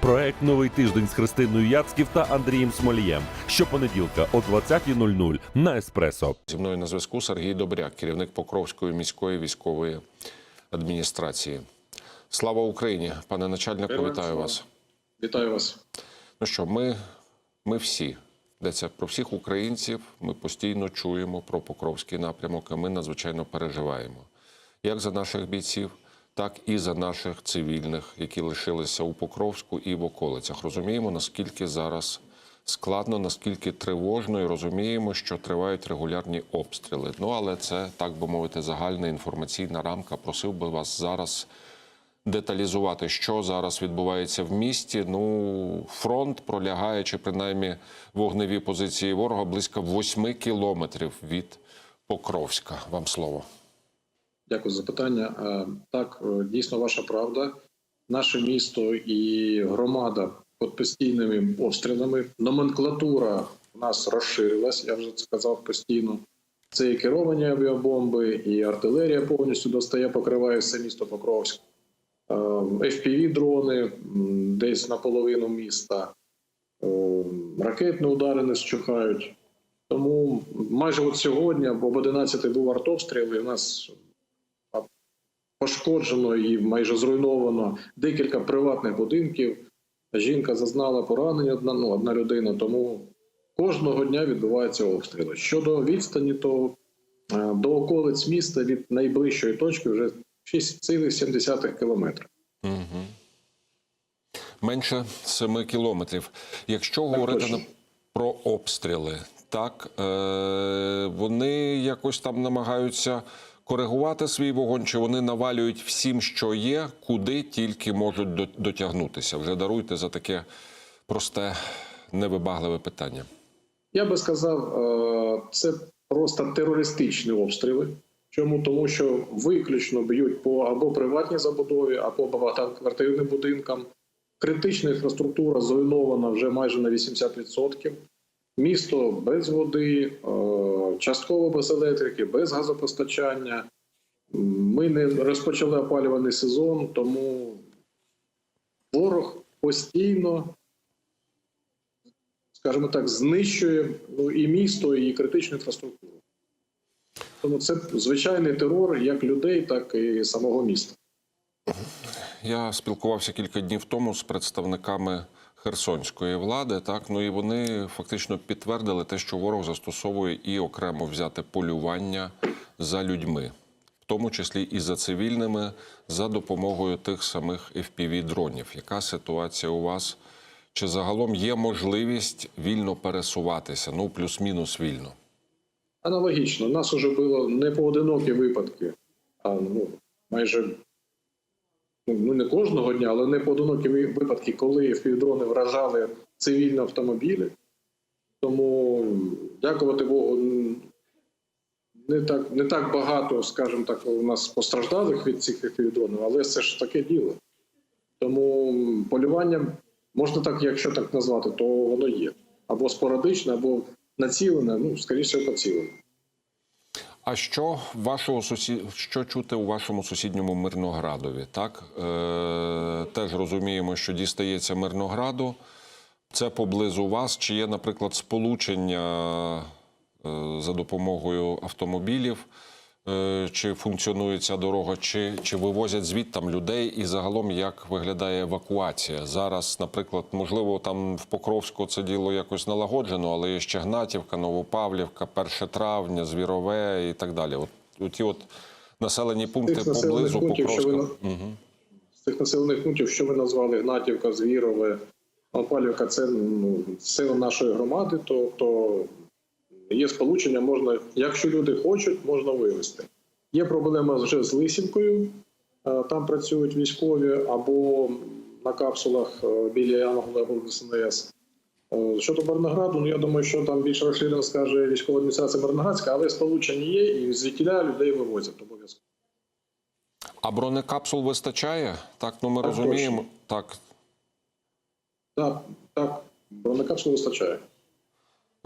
Проект Новий тиждень з Христиною Яцьків та Андрієм Смолієм. Щопонеділка о 20.00 на Еспресо. Зі мною на зв'язку Сергій Добряк, керівник Покровської міської військової адміністрації. Слава Україні, пане начальнику, вітаю слава. вас. Вітаю вас. Ну що, ми, ми всі, йдеться про всіх українців, ми постійно чуємо про Покровський напрямок, і ми надзвичайно переживаємо. Як за наших бійців, так і за наших цивільних, які лишилися у Покровську і в околицях. Розуміємо, наскільки зараз складно, наскільки тривожно, і розуміємо, що тривають регулярні обстріли. Ну але це так би мовити, загальна інформаційна рамка. Просив би вас зараз деталізувати, що зараз відбувається в місті. Ну, фронт пролягає, чи принаймні вогневі позиції ворога близько 8 кілометрів від Покровська. Вам слово. Дякую за питання. Е, Так, е, дійсно ваша правда. Наше місто і громада під постійними обстрілами. Номенклатура в нас розширилась, я вже сказав постійно. Це і керовані авіабомби, і артилерія повністю достає, покриває все місто Покровськ. Е, FPV-дрони м, десь наполовину міста. Ракетні удари не щухають. Тому майже от сьогодні, об 11 був артобстріл, і в нас пошкоджено і майже зруйновано декілька приватних будинків. Жінка зазнала поранення, одна, ну, одна людина, тому кожного дня відбуваються обстріли. Щодо відстані, то е, до околиць міста від найближчої точки вже 6,7 кілометрів. Угу. Менше 7 кілометрів. Якщо говорити точно. про обстріли, так е- вони якось там намагаються коригувати свій вогонь, чи вони навалюють всім, що є, куди тільки можуть дотягнутися. Вже даруйте за таке просте, невибагливе питання. Я би сказав, е, це просто терористичні обстріли. Чому? Тому що виключно б'ють по або приватній забудові, або багатоквартирним будинкам. Критична інфраструктура зруйнована вже майже на 80%. Місто без води, е, частково без електрики, без газопостачання. Ми не розпочали опалювальний сезон, тому ворог постійно скажімо так, знищує ну, і місто, і критичну інфраструктуру. Тому це звичайний терор як людей, так і самого міста. Я спілкувався кілька днів тому з представниками херсонської влади. Так ну і вони фактично підтвердили те, що ворог застосовує і окремо взяти полювання за людьми, в тому числі і за цивільними, за допомогою тих самих fpv дронів Яка ситуація у вас? Чи загалом є можливість вільно пересуватися? Ну плюс-мінус вільно? Аналогічно, нас вже було не поодинокі випадки, а ну, майже ну, не кожного дня, але не поодинокі випадки, коли півдрони вражали цивільні автомобілі. Тому, дякувати Богу, не так, не так багато, скажімо так, у нас постраждалих від цих півдронів, але це ж таке діло. Тому полювання, можна так, якщо так назвати, то воно є. Або спорадичне, або націлене, ну, скоріше поцілене. А що вашого сусі... що чути у вашому сусідньому Мирноградові? Так е... теж розуміємо, що дістається Мирнограду. Це поблизу вас. Чи є, наприклад, сполучення е... за допомогою автомобілів? Е... Чи функціонує ця дорога, чи, чи вивозять звідтам людей, і загалом як виглядає евакуація зараз? Наприклад, можливо, там в Покровську це діло якось налагоджено, але є ще Гнатівка, Новопавлівка, 1 травня, Звірове і так далі. От ті от населені пункти Тих поблизу ви Покровська. на- Угу. з тих населених пунктів, що ви назвали Гнатівка, Звірове, Опалівка, це ну, сила нашої громади, то, то є сполучення, можна, якщо люди хочуть, можна вивезти. Є проблема вже з Лисівкою, е, там працюють військові або на капсулах е, біля Янгола або ДСНС. Е, Щодо Мирнограду, ну я думаю, що там більш розширено скаже військова адміністрація Мирноградська, але сполучення є і звідтіля людей вивозять обов'язково. А бронекапсул вистачає? Так, ну ми Так, розуміємо. Так, Так, так, бронекапсул вистачає.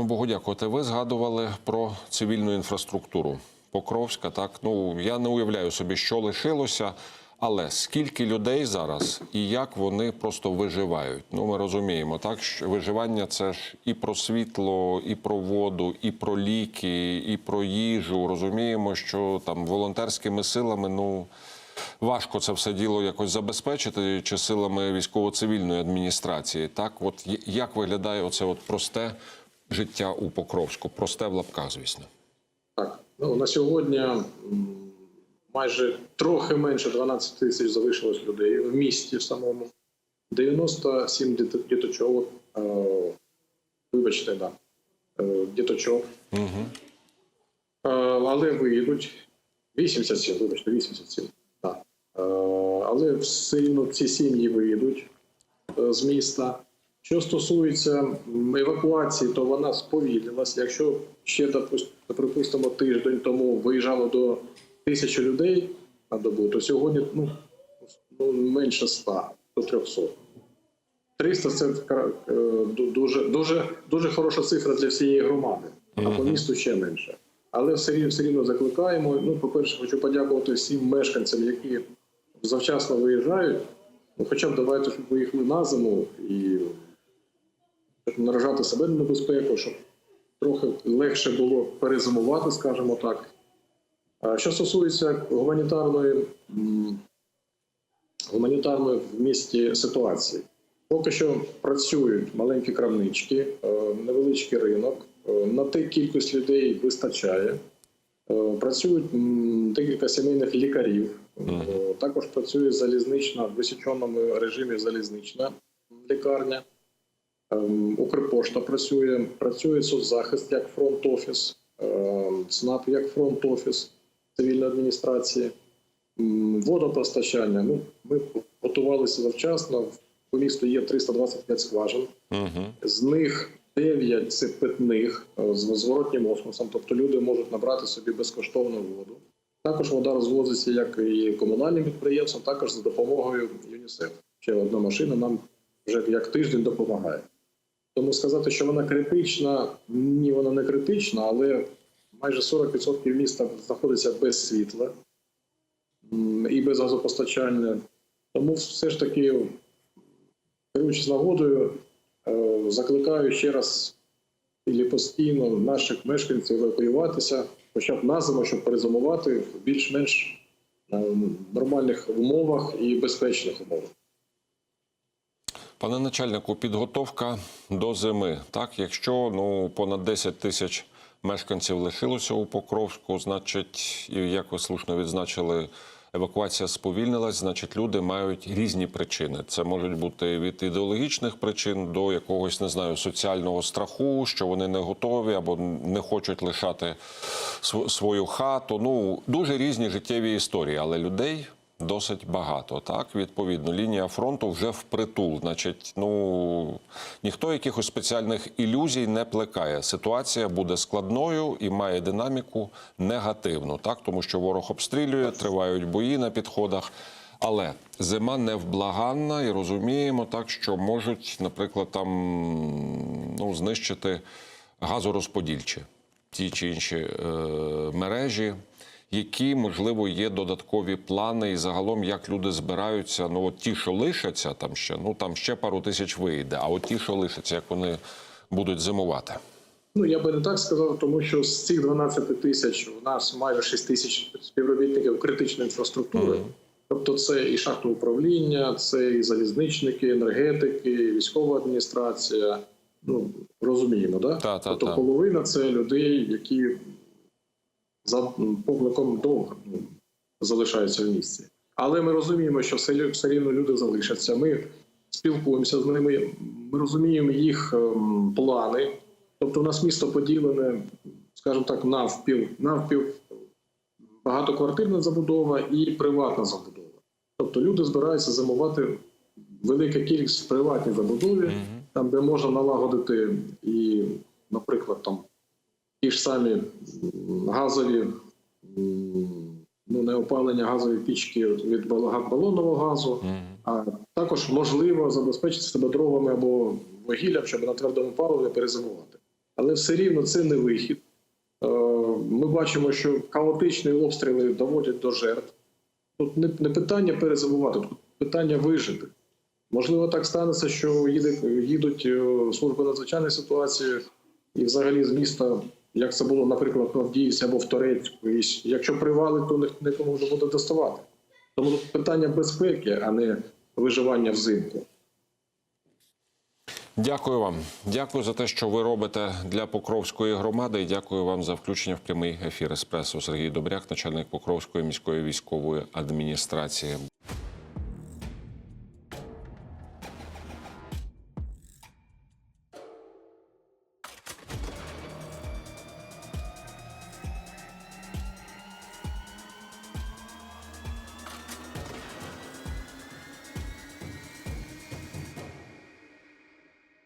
Ну, Богу. Ви згадували про цивільну інфраструктуру Покровська. Так, ну я не уявляю собі, що лишилося. Але скільки людей зараз і як вони просто виживають? Ну, ми розуміємо, так що виживання це ж і про світло, і про воду, і про ліки, і про їжу. Розуміємо, що там волонтерськими силами, ну важко це все діло якось забезпечити, чи силами військово-цивільної адміністрації. Так, от як виглядає оце от просте життя у Покровську? Просте в лапках, звісно. Так, ну на сьогодні майже трохи менше 12 тисяч залишилось людей в місті в самому. 97 діт- діточок. Е, вибачте, да. Е, діточок. Угу. Але виїдуть 87, вибачте, 87. Так. Е, але все рівно ці сім'ї виїдуть е, з міста. Що стосується евакуації, то вона сповільнилась. Якщо ще припустимо тиждень тому виїжджало до тисячі людей на добу, то сьогодні ну, ну менше 100, до 300. 300 – це е, ду- дуже, дуже, дуже хороша цифра для всієї громади, а по місту ще менше. Але все рівно, все рівно закликаємо. Ну, по-перше, хочу подякувати всім мешканцям, які завчасно виїжджають. Ну, хоча б давайте, щоб виїхали на зиму і наражати себе на небезпеку, щоб трохи легше було перезимувати, скажімо так. Що стосується гуманітарної, гуманітарної в місті ситуації, поки що працюють маленькі крамнички, е, невеличкий ринок. Е, На те кількість людей вистачає. Е, Працюють декілька сімейних лікарів. Також працює залізнична в висіченому режимі залізнична лікарня. Ем, Укрпошта працює, працює соцзахист як фронт-офіс, ем, ЦНАП як фронт-офіс цивільної адміністрації, водопостачання. Ну, ми готувалися завчасно. По місту є 325 скважин. Угу. З них 9 це питних е, з зворотнім осмосом, тобто люди можуть набрати собі безкоштовну воду. Також вода розвозиться як і комунальним підприємством, також за допомогою ЮНІСЕФ. Ще одна машина нам вже як тиждень допомагає. Тому сказати, що вона критична, ні, вона не критична, але майже 40% міста знаходиться без світла і без газопостачання. Тому все ж таки, керуючись нагодою, Е, Закликаю ще раз і постійно наших мешканців евакуюватися, хоча б на зиму, щоб перезимувати в більш-менш е, нормальних умовах і безпечних умовах. Пане начальнику, підготовка до зими. Так, якщо ну понад 10 тисяч мешканців лишилося у Покровську, значить, як ви слушно відзначили, евакуація сповільнилась, значить, люди мають різні причини. Це можуть бути від ідеологічних причин до якогось не знаю соціального страху, що вони не готові або не хочуть лишати свою хату. Ну дуже різні життєві історії, але людей досить багато. Так, відповідно, лінія фронту вже впритул. Значить, ну ніхто якихось спеціальних ілюзій не плекає. Ситуація буде складною і має динаміку негативну, так тому що ворог обстрілює, тривають бої на підходах. Але зима невблаганна, і розуміємо так, що можуть, наприклад, там ну, знищити газорозподільчі ті чи інші е, мережі, які можливо є додаткові плани, і загалом як люди збираються. Ну от ті, що лишаться там ще, ну там ще пару тисяч вийде. А от ті, що лишаться, як вони будуть зимувати. Ну я би не так сказав, тому що з цих 12 тисяч у нас майже 6 тисяч співробітників критичної інфраструктури. Тобто це і шахтове управління, це і залізничники, енергетики, і військова адміністрація. Ну розуміємо, да? Та, та, тобто та. половина це людей, які за покликом довго ну, залишаються в місті. Але ми розуміємо, що все, все рівно люди залишаться. Ми спілкуємося з ними, ми розуміємо їх ем, плани. Тобто, у нас місто поділене, скажімо так, навпіл, навпіл багатоквартирна забудова і приватна забудова. Тобто люди збираються зимувати велика кількість в приватній забудові, там, де можна налагодити і, наприклад, там ті ж самі газові, ну не опалення газові пічки від бал- балонного газу, а також можливо забезпечити себе дровами або вугіллям, щоб на твердому паливі перезимувати. Але все рівно це не вихід. Е, Ми бачимо, що хаотичні обстріли доводять до жертв. тут не, не питання перезимувати, тут питання вижити. Можливо, так станеться, що їдуть е, служби надзвичайної ситуації і взагалі з міста, як це було, наприклад, в Авдіївці або в Торецьку. І якщо привалить, то ні- нікому вже буде доставати. Тому тут питання безпеки, а не виживання взимку. Дякую вам. Дякую за те, що ви робите для Покровської громади. І дякую вам за включення в прямий ефір еспресо. Сергій Добряк, начальник Покровської міської військової адміністрації.